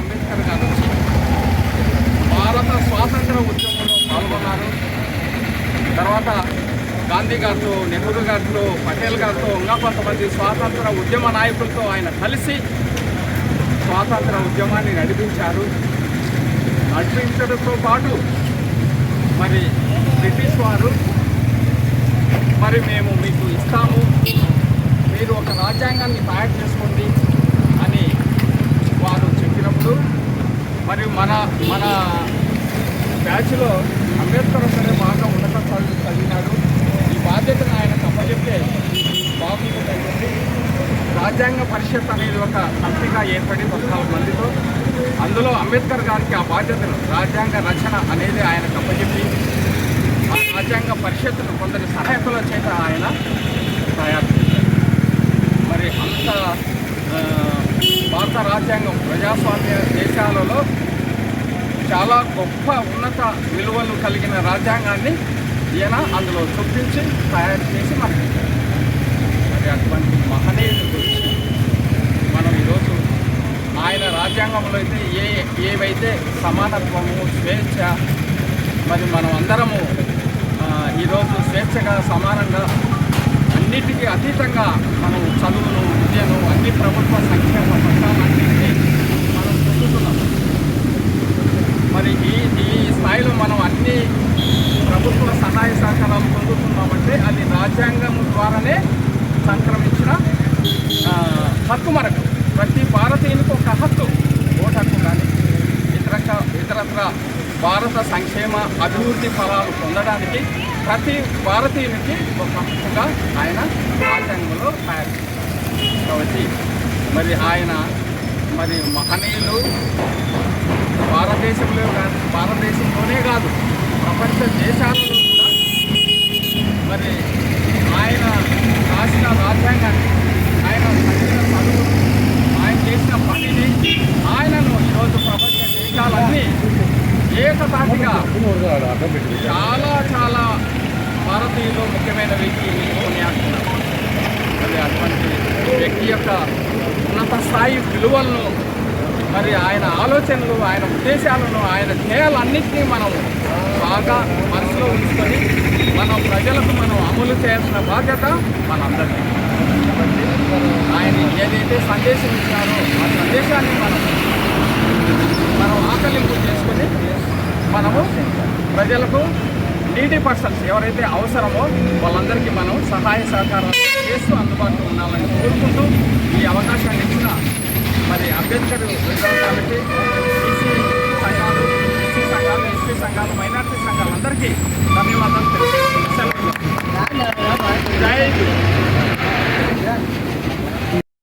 అంబేద్కర్ గారు వచ్చి భారత స్వాతంత్ర ఉద్యమంలో పాల్గొన్నారు. తర్వాత గాంధీ గారితో నెహ్రూ గారితో పటేల్ గారితో ఇంకా కొంతమంది స్వాతంత్ర ఉద్యమ నాయకులతో ఆయన కలిసి స్వాతంత్ర ఉద్యమాన్ని నడిపించారు. నడిపించడంతో పాటు మరి బ్రిటిష్ వారు మరి మేము మీకు ఇస్తాము. మీరు ఒక రాజ్యాంగాన్ని తయారు చేసుకోండి. మరి మన మన బ్యాచ్లో అంబేద్కర్ సరే బాగా ఉన్నత చదువు చదివినాడు. ఈ బాధ్యతను ఆయన అప్పచెప్తే బాగుంటుందని రాజ్యాంగ పరిషత్ అనేది ఒక సంస్థగా ఏర్పడి పద్నాలుగు మందితో అందులో అంబేద్కర్ గారికి ఆ బాధ్యతను రాజ్యాంగ రచన అనేది ఆయన అప్పచెప్పి ఆ రాజ్యాంగ పరిషత్ను కొందరి సహాయకుల చేత ఆయన తయారు చేశారు. మరి అంత భారత రాజ్యాంగం ప్రజాస్వామ్య దేశాలలో చాలా గొప్ప ఉన్నత విలువలు కలిగిన రాజ్యాంగాన్ని ఈయన అందులో చొప్పించి తయారు చేసి మనకి మరి అటువంటి మహనీయుల గురించి మనం ఈరోజు ఆయన రాజ్యాంగంలో అయితే ఏ ఏవైతే సమానత్వము స్వేచ్ఛ మరి మనం అందరము ఈరోజు స్వేచ్ఛగా సమానంగా అన్నిటికీ అతీతంగా మనం చదువును విద్యను అన్ని ప్రభుత్వ సంక్షేమ పథకాలన్నింటినీ మనం పొందుతున్నాం. మరి ఈ ఈ స్థాయిలో మనం అన్ని ప్రభుత్వ సహాయ సహకారాలు పొందుతున్నామంటే అది రాజ్యాంగం ద్వారానే సంక్రమించిన హక్కు మనకు ప్రతి భారతీయునికి ఒక హక్కు ఓటు హక్కు కానీ ఇతర ఇతరత్ర భారత సంక్షేమ అభివృద్ధి ఫలాలు పొందడానికి ప్రతి భారతీయునికి ఒక హక్కుగా ఆయన రాజ్యాంగంలో కాబట్టి మరి ఆయన మరి మహనీయులు భారతదేశంలో కాదు భారతదేశంలోనే కాదు ప్రపంచ దేశాలలో కూడా మరి ఆయన రాసిన రాజ్యాంగాన్ని ఆయన చదివిన చదువు ఆయన చేసిన పనిని ఆయనను ఈరోజు ప్రపంచ దేశాలన్నీ ఏకతాటిగా చాలా చాలా భారతీయులు ముఖ్యమైన వ్యక్తి కొనియాడుతున్నారు మరి అటువంటి వ్యక్తి యొక్క ఉన్నత స్థాయి విలువలను మరి ఆయన ఆలోచనలు ఆయన ఉద్దేశాలను ఆయన ధ్యేయాలన్నింటినీ మనం బాగా మనసులో ఉంచుకొని మన ప్రజలకు మనం అమలు చేయాల్సిన బాధ్యత మనందరికీ ఆయన ఏదైతే సందేశం ఇచ్చారో ఆ సందేశాన్ని మనం మనం ఆకలింపు చేసుకొని మనము ప్రజలకు నీటి పర్సన్స్ ఎవరైతే అవసరమో వాళ్ళందరికీ మనం సహాయ సహకారాలు చేస్తూ అందుబాటులో ఉండాలని కోరుకుంటూ ఈ అవకాశాన్ని ఇచ్చిన మరి అంబేద్కర్ రిజర్వ్ కమిటీ ఈసీ సంఘాలు ఎస్సీ సంఘాలు ఎస్సీ సంఘాలు మైనార్టీ సంఘాలు అందరికీ ధన్యవాదాలు తెలియజేస్తున్నాను. జై